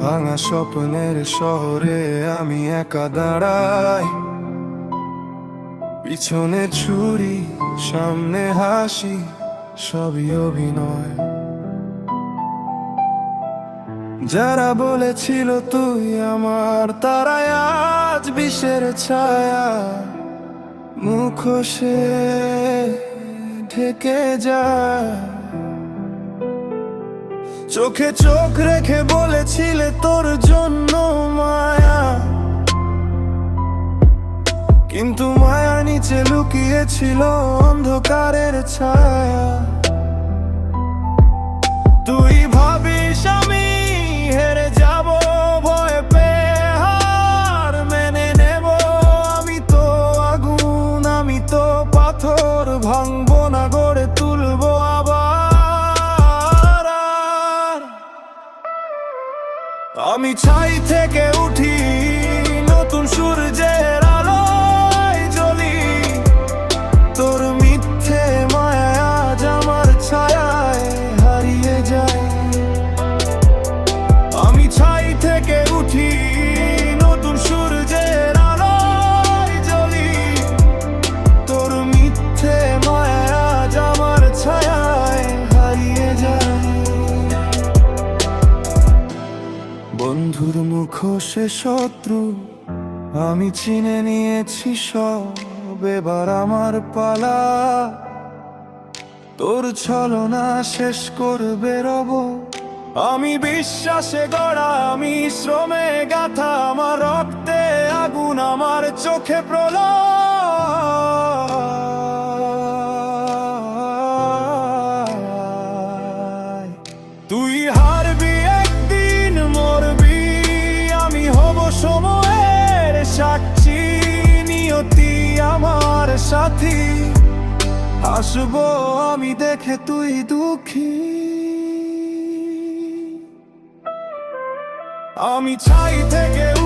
ভাঙা স্বপ্নের শহরে আমি একা দাঁড়াই। পিছনে ছুরি, সামনে হাসি, সবই অভিনয়। যারা বলেছিল তুই আমার, তারাই আজ বিষের ছায়া। মুখোশে ঢেকে যায়। চোখে চোখ রেখে বলেছিলে তোর জন্য মায়া। কিন্তু মায়া নিচে লুকিয়েছিল অন্ধকারের ছায়া। আমি ছাই থেকে উঠি বন্ধুর মুখোশে শত্রু, আমি চিনে নিয়েছি সব, এবার আমার পালা। তোর ছলনা শেষ করবে রব, আমি বিশ্বাসে গড়া, আমি শ্রমে গাথা, আমার রক্তে আগুন আমার চোখে প্রলয়। সময়ের সাক্ষী নিয়তি আমার সাথী। হাসবো আমি দেখে তুই দুঃখী। আমি ছাই থেকে